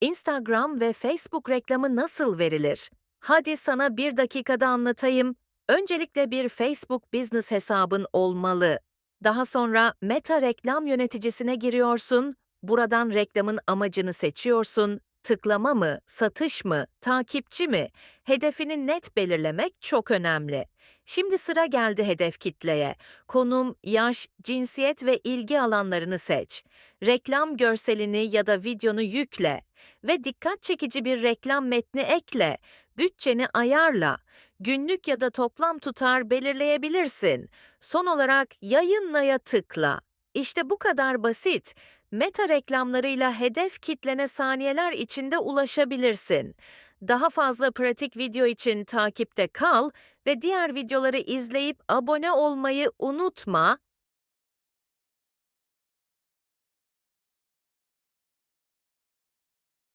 Instagram ve Facebook reklamı nasıl verilir? Hadi sana bir dakikada anlatayım. Öncelikle bir Facebook Business hesabın olmalı. Daha sonra Meta reklam yöneticisine giriyorsun. Buradan reklamın amacını seçiyorsun. Tıklama mı, satış mı, takipçi mi? Hedefini net belirlemek çok önemli. Şimdi sıra geldi hedef kitleye. Konum, yaş, cinsiyet ve ilgi alanlarını seç. Reklam görselini ya da videonu yükle ve dikkat çekici bir reklam metni ekle. Bütçeni ayarla. Günlük ya da toplam tutar belirleyebilirsin. Son olarak yayınlaya tıkla. İşte bu kadar basit. Meta reklamlarıyla hedef kitlene saniyeler içinde ulaşabilirsin. Daha fazla pratik video için takipte kal ve diğer videoları izleyip abone olmayı unutma.